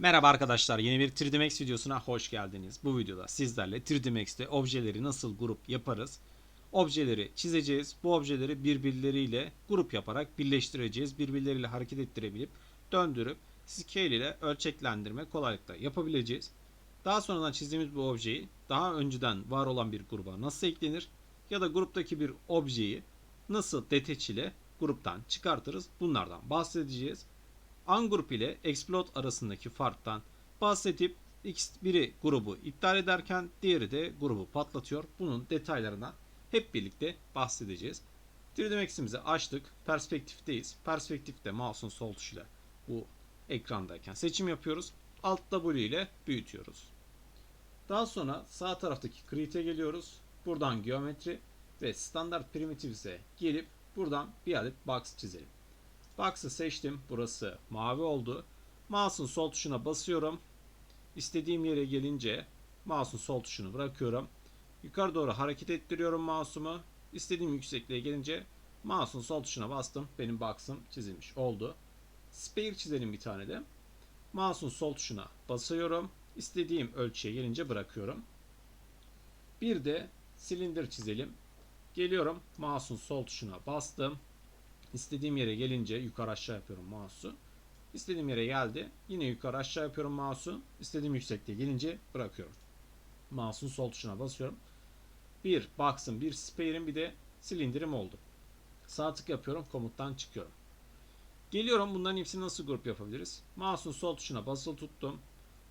Merhaba arkadaşlar, yeni bir 3D Max videosuna hoş geldiniz. Bu videoda sizlerle 3D Max'te objeleri nasıl grup yaparız? Objeleri çizeceğiz. Bu objeleri birbirleriyle grup yaparak birleştireceğiz. Birbirleriyle hareket ettirebilip döndürüp scale ile ölçeklendirme kolaylıkla yapabileceğiz. Daha sonradan çizdiğimiz bu objeyi daha önceden var olan bir gruba nasıl eklenir ya da gruptaki bir objeyi nasıl detach ile gruptan çıkartırız bunlardan bahsedeceğiz. Ungroup ile explode arasındaki farktan bahsedip biri grubu iptal ederken diğeri de grubu patlatıyor. Bunun detaylarına hep birlikte bahsedeceğiz. 3D Max'imizi açtık. Perspektifteyiz. Perspektifte mouse'un sol tuşuyla bu ekrandayken seçim yapıyoruz. Alt W ile büyütüyoruz. Daha sonra sağ taraftaki create'e geliyoruz. Buradan geometri ve standart primitives'e gelip buradan bir adet box çizelim. Box'ı seçtim. Burası mavi oldu. Mouse'un sol tuşuna basıyorum. İstediğim yere gelince mouse'un sol tuşunu bırakıyorum. Yukarı doğru hareket ettiriyorum mouse'umu. İstediğim yüksekliğe gelince mouse'un sol tuşuna bastım. Benim box'ım çizilmiş oldu. Sphere çizelim bir tane de. Mouse'un sol tuşuna basıyorum. İstediğim ölçüye gelince bırakıyorum. Bir de silindir çizelim. Geliyorum. Mouse'un sol tuşuna bastım. İstediğim yere gelince yukarı aşağı yapıyorum mouse'u. İstediğim yere geldi. Yine yukarı aşağı yapıyorum mouse'u. İstediğim yüksekliğe gelince bırakıyorum. Mouse'un sol tuşuna basıyorum. Bir box'ın, bir spare'in bir de silindirim oldu. Sağ tık yapıyorum. Komuttan çıkıyorum. Geliyorum. Bunların hepsini nasıl grup yapabiliriz? Mouse'un sol tuşuna basılı tuttum.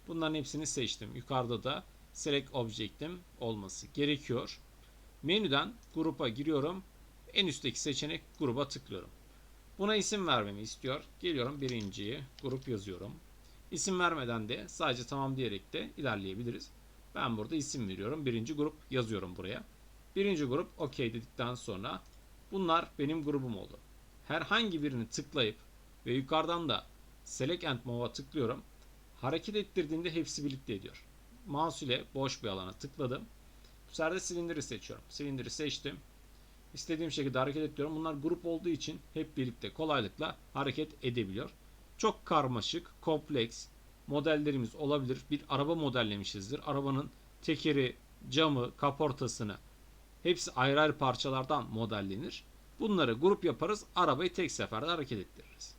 Bunların hepsini seçtim. Yukarıda da select object'im olması gerekiyor. Menüden grupa giriyorum. En üstteki seçenek gruba tıklıyorum. Buna isim vermemi istiyor. Geliyorum birinciyi grup yazıyorum. İsim vermeden de sadece tamam diyerek de ilerleyebiliriz. Ben burada isim veriyorum. Birinci grup yazıyorum buraya. Birinci grup OK dedikten sonra bunlar benim grubum oldu. Herhangi birini tıklayıp ve yukarıdan da Select and Move'a tıklıyorum. Hareket ettirdiğinde hepsi birlikte ediyor. Mouse ile boş bir alana tıkladım. Bu sefer de silindiri seçiyorum. Silindiri seçtim. İstediğim şekilde hareket ediyorum. Bunlar grup olduğu için hep birlikte kolaylıkla hareket edebiliyor. Çok karmaşık, kompleks modellerimiz olabilir. Bir araba modellemişizdir. Arabanın tekeri, camı, kaportasını hepsi ayrı ayrı parçalardan modellenir. Bunları grup yaparız. Arabayı tek seferde hareket ettiririz.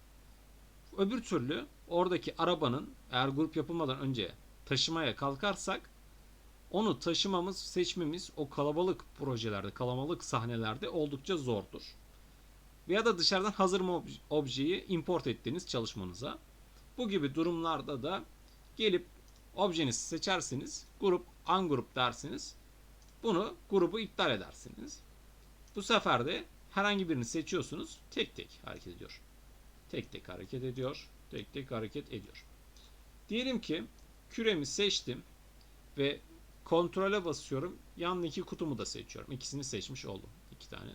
Öbür türlü oradaki arabanın eğer grup yapılmadan önce taşımaya kalkarsak onu taşımamız, seçmemiz o kalabalık projelerde, kalabalık sahnelerde oldukça zordur. Veya da dışarıdan hazır mı objeyi import ettiğiniz çalışmanıza. Bu gibi durumlarda da gelip objenizi seçersiniz, grup, ungroup dersiniz. Bunu grubu iptal edersiniz. Bu sefer de herhangi birini seçiyorsunuz, tek tek hareket ediyor. Tek tek hareket ediyor, tek tek hareket ediyor. Diyelim ki küremi seçtim ve Kontrole basıyorum. Yanındaki kutumu da seçiyorum. İkisini seçmiş oldum. İki tane.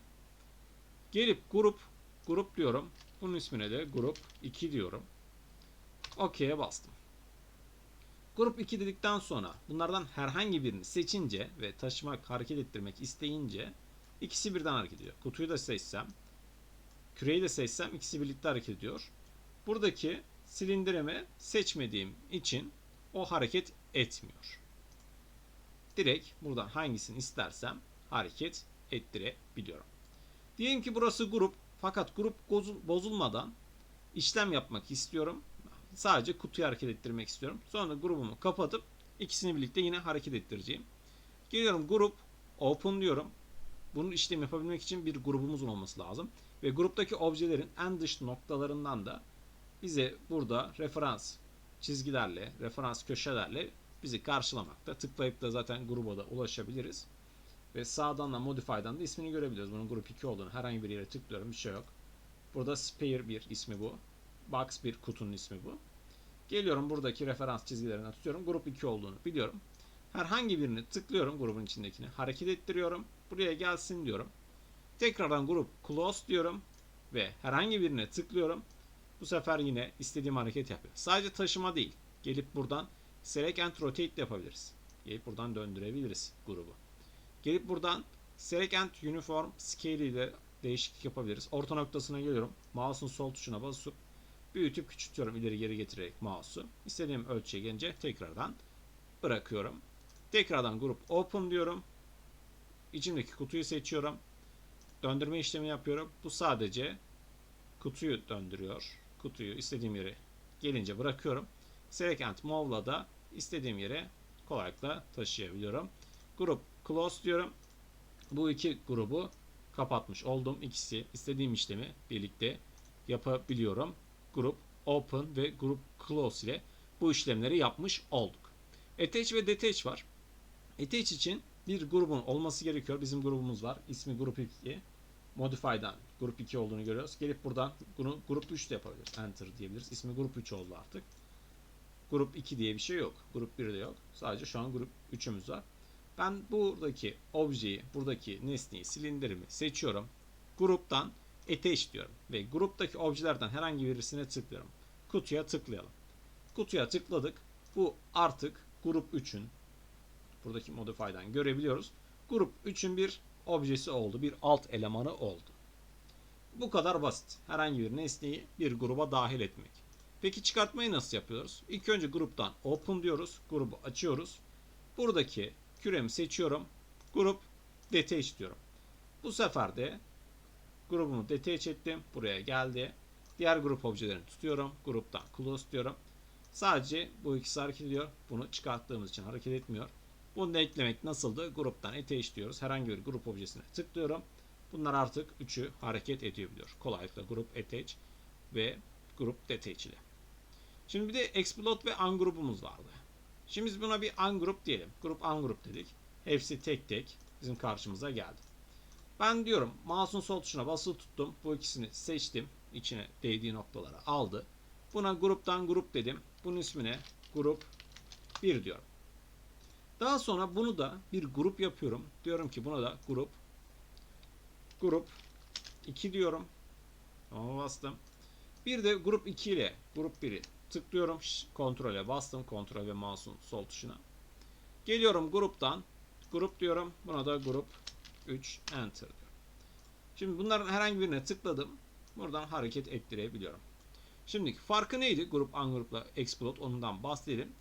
Gelip grup grup diyorum. Bunun ismine de grup 2 diyorum. OK'ye bastım. Grup 2 dedikten sonra bunlardan herhangi birini seçince ve taşımak, hareket ettirmek isteyince ikisi birden hareket ediyor. Kutuyu da seçsem, küreyi de seçsem ikisi birlikte hareket ediyor. Buradaki silindirimi seçmediğim için o hareket etmiyor direkt buradan hangisini istersem hareket ettirebiliyorum. Diyelim ki burası grup fakat grup bozulmadan işlem yapmak istiyorum. Sadece kutuyu hareket ettirmek istiyorum. Sonra grubumu kapatıp ikisini birlikte yine hareket ettireceğim. Geliyorum grup open diyorum. Bunun işlem yapabilmek için bir grubumuzun olması lazım. Ve gruptaki objelerin en dış noktalarından da bize burada referans çizgilerle, referans köşelerle bizi karşılamakta. Tıklayıp da zaten gruba da ulaşabiliriz. Ve sağdan da Modify'dan da ismini görebiliriz. Bunun grup 2 olduğunu herhangi bir yere tıklıyorum. Bir şey yok. Burada Spare bir ismi bu. Box bir kutunun ismi bu. Geliyorum buradaki referans çizgilerine tutuyorum. Grup 2 olduğunu biliyorum. Herhangi birini tıklıyorum grubun içindekini. Hareket ettiriyorum. Buraya gelsin diyorum. Tekrardan grup close diyorum. Ve herhangi birine tıklıyorum. Bu sefer yine istediğim hareket yapıyor. Sadece taşıma değil. Gelip buradan Select and Rotate de yapabiliriz. Gelip buradan döndürebiliriz grubu. Gelip buradan Select and Uniform Scale ile değişiklik yapabiliriz. Orta noktasına geliyorum. Mouse'un sol tuşuna basıp Büyütüp küçültüyorum ileri geri getirerek mouse'u. İstediğim ölçüye gelince tekrardan bırakıyorum. Tekrardan grup open diyorum. İçimdeki kutuyu seçiyorum. Döndürme işlemi yapıyorum. Bu sadece kutuyu döndürüyor. Kutuyu istediğim yere gelince bırakıyorum. Select and Move'la da istediğim yere kolaylıkla taşıyabiliyorum. Grup close diyorum. Bu iki grubu kapatmış oldum. İkisi istediğim işlemi birlikte yapabiliyorum. Grup open ve grup close ile bu işlemleri yapmış olduk. Attach ve detach var. Attach için bir grubun olması gerekiyor. Bizim grubumuz var. İsmi grup 2. Modify'dan grup 2 olduğunu görüyoruz. Gelip buradan bunu grup 3 de yapabiliriz. Enter diyebiliriz. İsmi grup 3 oldu artık. Grup 2 diye bir şey yok. Grup 1 de yok. Sadece şu an grup 3'ümüz var. Ben buradaki objeyi, buradaki nesneyi, silindirimi seçiyorum. Gruptan attach diyorum. Ve gruptaki objelerden herhangi birisine tıklıyorum. Kutuya tıklayalım. Kutuya tıkladık. Bu artık grup 3'ün buradaki modify'dan görebiliyoruz. Grup 3'ün bir objesi oldu. Bir alt elemanı oldu. Bu kadar basit. Herhangi bir nesneyi bir gruba dahil etmek. Peki çıkartmayı nasıl yapıyoruz? İlk önce gruptan open diyoruz. Grubu açıyoruz. Buradaki küremi seçiyorum. Grup detach diyorum. Bu sefer de grubumu detach ettim. Buraya geldi. Diğer grup objelerini tutuyorum. Gruptan close diyorum. Sadece bu ikisi hareket ediyor. Bunu çıkarttığımız için hareket etmiyor. Bunu da eklemek nasıldı? Gruptan attach diyoruz. Herhangi bir grup objesine tıklıyorum. Bunlar artık üçü hareket edebiliyor. Kolaylıkla grup attach ve grup detach ile. Şimdi bir de explode ve ungrup'umuz vardı. Şimdi biz buna bir ungroup diyelim. Grup ungroup dedik. Hepsi tek tek bizim karşımıza geldi. Ben diyorum mouse'un sol tuşuna basılı tuttum. Bu ikisini seçtim. İçine değdiği noktalara aldı. Buna gruptan grup dedim. Bunun ismine grup 1 diyorum. Daha sonra bunu da bir grup yapıyorum. Diyorum ki buna da grup grup 2 diyorum. Tamam bastım. Bir de grup 2 ile grup 1'i tıklıyorum. Kontrole bastım. Kontrol ve mouse'un sol tuşuna. Geliyorum gruptan. Grup diyorum. Buna da grup 3 enter diyorum. Şimdi bunların herhangi birine tıkladım. Buradan hareket ettirebiliyorum. Şimdi farkı neydi? Grup ungroup'la explode ondan bahsedelim.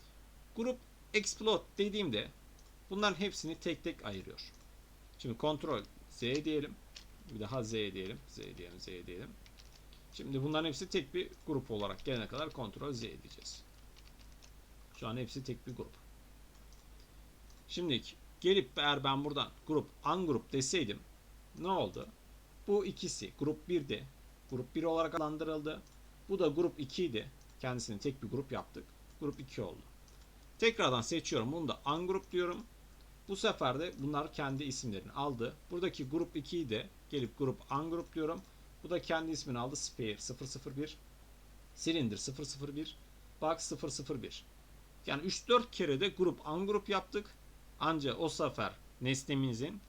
Grup explode dediğimde bunların hepsini tek tek ayırıyor. Şimdi kontrol Z diyelim. Bir daha Z diyelim. Z diyelim, Z diyelim. Şimdi bunların hepsi tek bir grup olarak gelene kadar kontrol Z edeceğiz. Şu an hepsi tek bir grup. Şimdi gelip eğer ben buradan grup ungroup deseydim ne oldu? Bu ikisi grup 1'de grup 1 olarak adlandırıldı. Bu da grup 2 idi. Kendisini tek bir grup yaptık. Grup 2 oldu. Tekrardan seçiyorum. Bunu da ungroup diyorum. Bu sefer de bunlar kendi isimlerini aldı. Buradaki grup 2'yi de gelip grup ungroup diyorum. Bu da kendi ismini aldı. Spare 001 Cylinder 001 Box 001 Yani 3-4 kere de grup ungroup yaptık. Ancak o sefer nesnemizin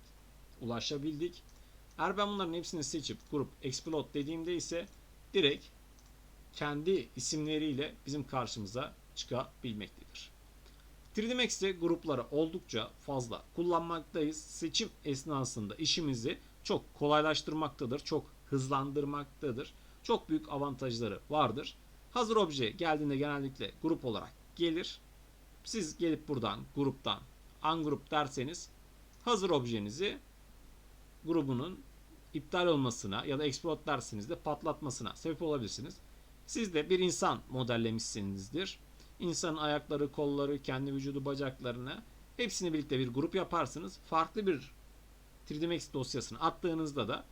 ulaşabildik. Eğer ben bunların hepsini seçip grup explode dediğimde ise direkt kendi isimleriyle bizim karşımıza çıkabilmektedir. 3D Max'te grupları oldukça fazla kullanmaktayız. Seçim esnasında işimizi çok kolaylaştırmaktadır, çok hızlandırmaktadır. Çok büyük avantajları vardır. Hazır obje geldiğinde genellikle grup olarak gelir. Siz gelip buradan gruptan ungroup derseniz hazır objenizi grubunun iptal olmasına ya da explode derseniz de patlatmasına sebep olabilirsiniz. Siz de bir insan modellemişsinizdir. İnsanın ayakları, kolları, kendi vücudu, bacaklarını hepsini birlikte bir grup yaparsınız. Farklı bir 3D Max dosyasını attığınızda da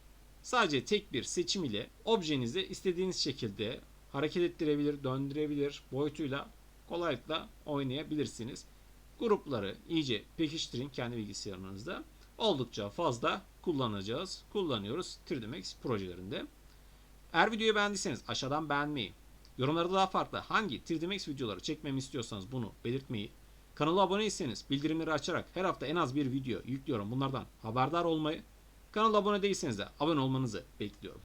sadece tek bir seçim ile objenizi istediğiniz şekilde hareket ettirebilir, döndürebilir, boyutuyla kolaylıkla oynayabilirsiniz. Grupları iyice pekiştirin kendi bilgisayarınızda. Oldukça fazla kullanacağız, kullanıyoruz 3D Max projelerinde. Eğer videoyu beğendiyseniz aşağıdan beğenmeyi, yorumlarda daha farklı hangi 3D Max videoları çekmemi istiyorsanız bunu belirtmeyi, kanala abone değilseniz bildirimleri açarak her hafta en az bir video yüklüyorum bunlardan haberdar olmayı, kanala abone değilseniz de abone olmanızı bekliyorum.